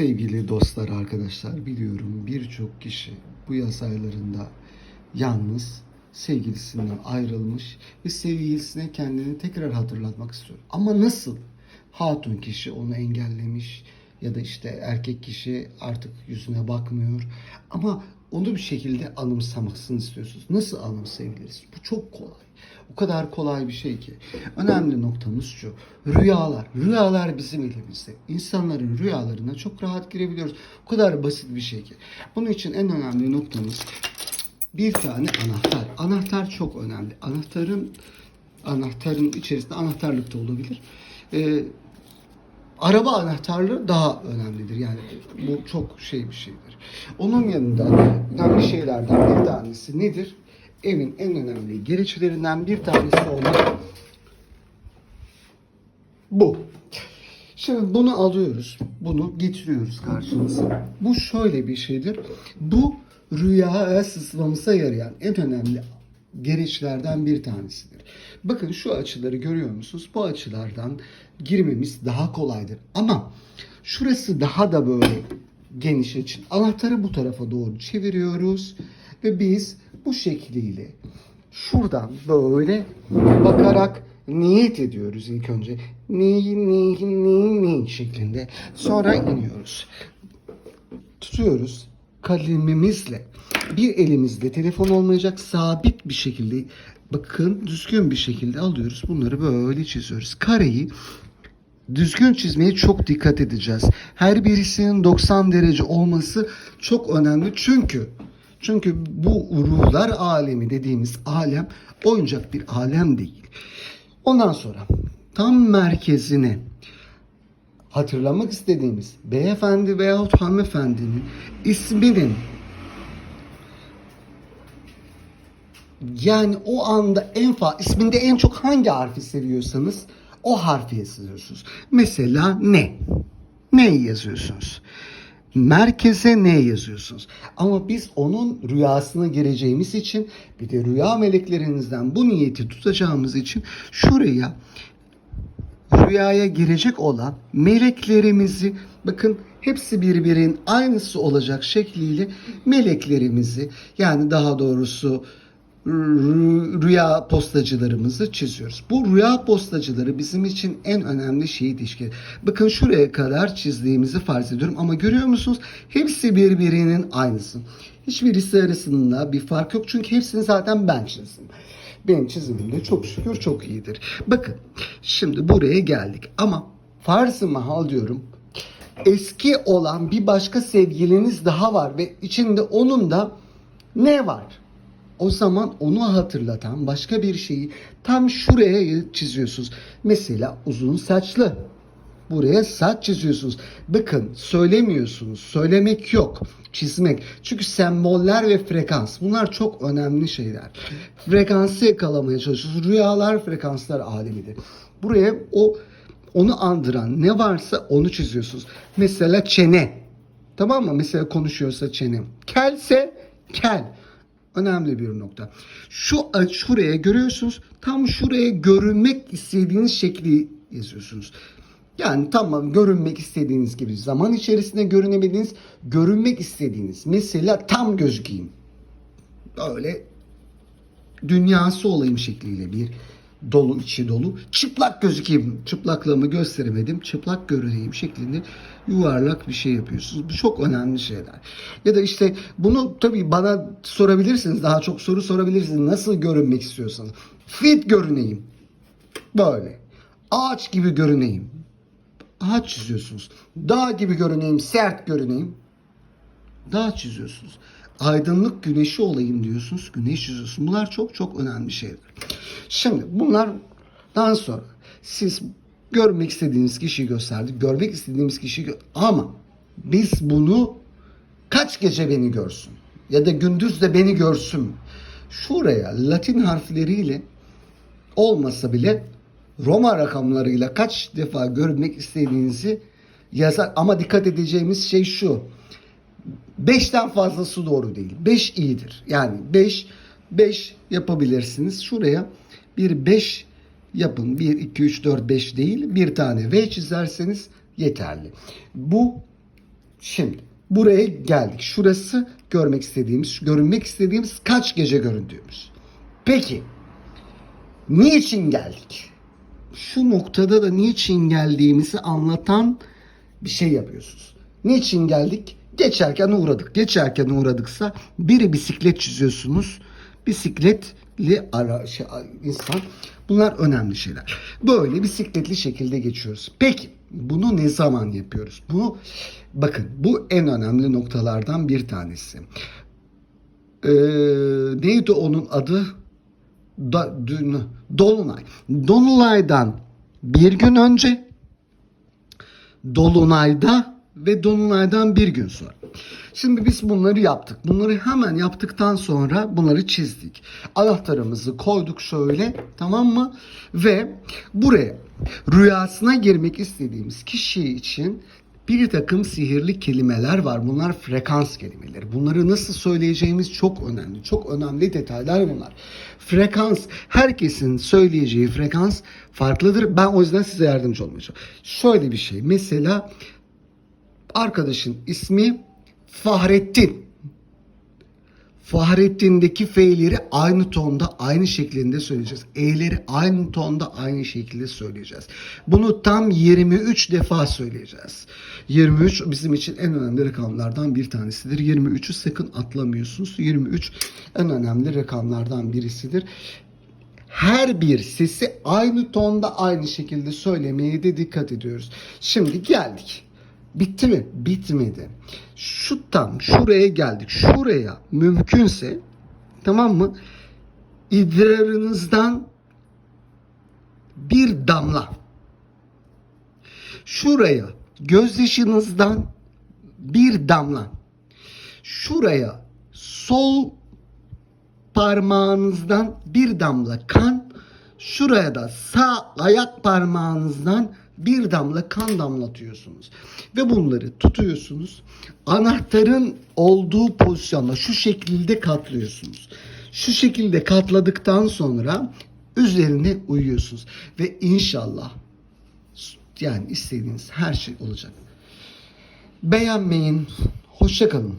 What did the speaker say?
Sevgili dostlar, arkadaşlar biliyorum birçok kişi bu yaz aylarında yalnız sevgilisinden ayrılmış ve sevgilisine kendini tekrar hatırlatmak istiyor. Ama nasıl? Hatun kişi onu engellemiş ya da işte erkek kişi artık yüzüne bakmıyor. Ama onu bir şekilde anımsamasını istiyorsunuz. Nasıl anımsayabiliriz? Bu çok kolay. O kadar kolay bir şey ki. Önemli noktamız şu. Rüyalar. Rüyalar bizim elimizde. İnsanların rüyalarına çok rahat girebiliyoruz. O kadar basit bir şey ki. Bunun için en önemli noktamız bir tane anahtar. Anahtar çok önemli. Anahtarın anahtarın içerisinde anahtarlık da olabilir. Ee, araba anahtarlığı daha önemlidir. Yani bu çok şey bir şeydir. Onun yanında önemli şeylerden bir tanesi nedir? Evin en önemli gereçlerinden bir tanesi olan bu. Şimdi bunu alıyoruz. Bunu getiriyoruz karşımıza. Bu şöyle bir şeydir. Bu rüyaya sızmamıza yarayan en önemli gereçlerden bir tanesidir. Bakın şu açıları görüyor musunuz? Bu açılardan girmemiz daha kolaydır. Ama şurası daha da böyle geniş için. Anahtarı bu tarafa doğru çeviriyoruz ve biz bu şekliyle şuradan böyle bakarak niyet ediyoruz ilk önce. Ni ni ni ni şeklinde. Sonra iniyoruz. Tutuyoruz kalemimizle. Bir elimizde telefon olmayacak sabit bir şekilde bakın düzgün bir şekilde alıyoruz. Bunları böyle çiziyoruz. Kareyi düzgün çizmeye çok dikkat edeceğiz. Her birisinin 90 derece olması çok önemli. Çünkü çünkü bu ruhlar alemi dediğimiz alem oyuncak bir alem değil. Ondan sonra tam merkezine hatırlamak istediğimiz beyefendi veyahut hanımefendinin isminin yani o anda en fa isminde en çok hangi harfi seviyorsanız o harfi yazıyorsunuz. Mesela ne? Ne yazıyorsunuz? Merkeze ne yazıyorsunuz? Ama biz onun rüyasına gireceğimiz için bir de rüya meleklerinizden bu niyeti tutacağımız için şuraya rüyaya girecek olan meleklerimizi bakın hepsi birbirinin aynısı olacak şekliyle meleklerimizi yani daha doğrusu rüya postacılarımızı çiziyoruz. Bu rüya postacıları bizim için en önemli şeyi teşkil. Bakın şuraya kadar çizdiğimizi farz ediyorum ama görüyor musunuz? Hepsi birbirinin aynısı. Hiçbirisi arasında bir fark yok çünkü hepsini zaten ben çizdim. Benim çizimim de çok şükür çok iyidir. Bakın şimdi buraya geldik ama farz-ı mahal diyorum. Eski olan bir başka sevgiliniz daha var ve içinde onun da ne var? O zaman onu hatırlatan başka bir şeyi tam şuraya çiziyorsunuz. Mesela uzun saçlı. Buraya saç çiziyorsunuz. Bakın söylemiyorsunuz. Söylemek yok. Çizmek. Çünkü semboller ve frekans bunlar çok önemli şeyler. Frekansı yakalamaya çalışıyorsunuz. Rüyalar frekanslar alemidir. Buraya o onu andıran ne varsa onu çiziyorsunuz. Mesela çene. Tamam mı? Mesela konuşuyorsa çene. Kelse kel. Önemli bir nokta. Şu şuraya görüyorsunuz. Tam şuraya görünmek istediğiniz şekli yazıyorsunuz. Yani tamam görünmek istediğiniz gibi zaman içerisinde görünebildiğiniz, görünmek istediğiniz. Mesela tam gözükeyim. Böyle dünyası olayım şekliyle bir dolu içi dolu. Çıplak gözükeyim. Çıplaklığımı gösteremedim. Çıplak görüneyim şeklinde yuvarlak bir şey yapıyorsunuz. Bu çok önemli şeyler. Ya da işte bunu tabii bana sorabilirsiniz. Daha çok soru sorabilirsiniz. Nasıl görünmek istiyorsanız. Fit görüneyim. Böyle. Ağaç gibi görüneyim. Ağaç çiziyorsunuz. Dağ gibi görüneyim, sert görüneyim. Dağ çiziyorsunuz. Aydınlık güneşi olayım diyorsunuz. Güneş çiziyorsunuz. Bunlar çok çok önemli şeyler. Şimdi bunlardan sonra siz görmek istediğiniz kişiyi gösterdik. Görmek istediğimiz kişiyi gö- ama biz bunu kaç gece beni görsün ya da gündüz de beni görsün. Şuraya Latin harfleriyle olmasa bile Roma rakamlarıyla kaç defa görmek istediğinizi yazar. Ama dikkat edeceğimiz şey şu. 5'ten fazlası doğru değil. 5 iyidir. Yani 5 5 yapabilirsiniz. Şuraya bir 5 yapın. 1 2 3 4 5 değil. Bir tane V çizerseniz yeterli. Bu Şimdi buraya geldik. Şurası görmek istediğimiz, görünmek istediğimiz kaç gece göründüğümüz. Peki niçin geldik? Şu noktada da niçin geldiğimizi anlatan bir şey yapıyorsunuz. Niçin geldik? Geçerken uğradık. Geçerken uğradıksa biri bisiklet çiziyorsunuz. Bisikletli ara, şey, insan. Bunlar önemli şeyler. Böyle bisikletli şekilde geçiyoruz. Peki bunu ne zaman yapıyoruz? Bunu bakın bu en önemli noktalardan bir tanesi. Ee, neydi onun adı? Da, dün, Dolunay. Dolunay'dan bir gün önce Dolunay'da ve Dolunay'dan bir gün sonra. Şimdi biz bunları yaptık. Bunları hemen yaptıktan sonra bunları çizdik. Anahtarımızı koyduk şöyle tamam mı? Ve buraya rüyasına girmek istediğimiz kişi için bir takım sihirli kelimeler var. Bunlar frekans kelimeleri. Bunları nasıl söyleyeceğimiz çok önemli. Çok önemli detaylar bunlar. Frekans, herkesin söyleyeceği frekans farklıdır. Ben o yüzden size yardımcı olmayacağım. Şöyle bir şey. Mesela arkadaşın ismi Fahrettin. Fahrettin'deki F'leri aynı tonda, aynı şeklinde söyleyeceğiz. E'leri aynı tonda, aynı şekilde söyleyeceğiz. Bunu tam 23 defa söyleyeceğiz. 23 bizim için en önemli rakamlardan bir tanesidir. 23'ü sakın atlamıyorsunuz. 23 en önemli rakamlardan birisidir. Her bir sesi aynı tonda, aynı şekilde söylemeye de dikkat ediyoruz. Şimdi geldik. Bitti mi? Bitmedi. Şu tam şuraya geldik. Şuraya mümkünse tamam mı? İdrarınızdan bir damla. Şuraya gözyaşınızdan bir damla. Şuraya sol parmağınızdan bir damla kan, şuraya da sağ ayak parmağınızdan bir damla kan damlatıyorsunuz. Ve bunları tutuyorsunuz. Anahtarın olduğu pozisyonda şu şekilde katlıyorsunuz. Şu şekilde katladıktan sonra üzerine uyuyorsunuz. Ve inşallah yani istediğiniz her şey olacak. Beğenmeyin. Hoşça kalın.